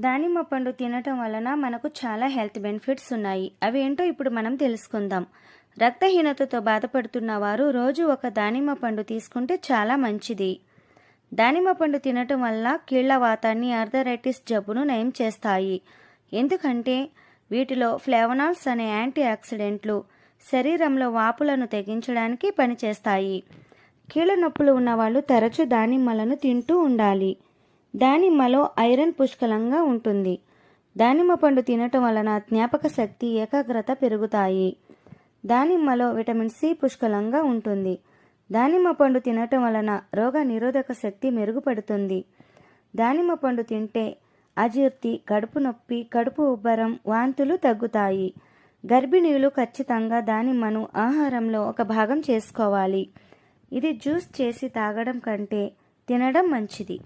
దానిమ్మ పండు తినటం వలన మనకు చాలా హెల్త్ బెనిఫిట్స్ ఉన్నాయి. అవి ఏంటో ఇప్పుడు మనం తెలుసుకుందాం. రక్తహీనతతో బాధపడుతున్న వారు రోజు ఒక దానిమ్మ పండు తీసుకుంటే చాలా మంచిది. దానిమ్మ పండు తినటం వల్ల కీళ్ళ వాతాన్ని ఆర్థరైటిస్ జబ్బును నయం చేస్తాయి. ఎందుకంటే వీటిలో ఫ్లేవనాల్స్ అనే యాంటీ ఆక్సిడెంట్లు శరీరంలో వాపులను తెగించడానికి పనిచేస్తాయి. కీళ్ళ నొప్పులు ఉన్నవాళ్ళు తరచూ దానిమ్మలను తింటూ ఉండాలి. దానిమ్మలో ఐరన్ పుష్కలంగా ఉంటుంది. దానిమ్మ పండు తినటం వలన జ్ఞాపక శక్తి ఏకాగ్రత పెరుగుతాయి. దానిమ్మలో విటమిన్ సి పుష్కలంగా ఉంటుంది. దానిమ్మ పండు తినటం వలన రోగ నిరోధక శక్తి మెరుగుపడుతుంది. దానిమ్మ పండు తింటే అజీర్తి కడుపు నొప్పి కడుపు ఉబ్బరం వాంతులు తగ్గుతాయి. గర్భిణీలు ఖచ్చితంగా దానిమ్మను ఆహారంలో ఒక భాగం చేసుకోవాలి. ఇది జ్యూస్ చేసి తాగడం కంటే తినడం మంచిది.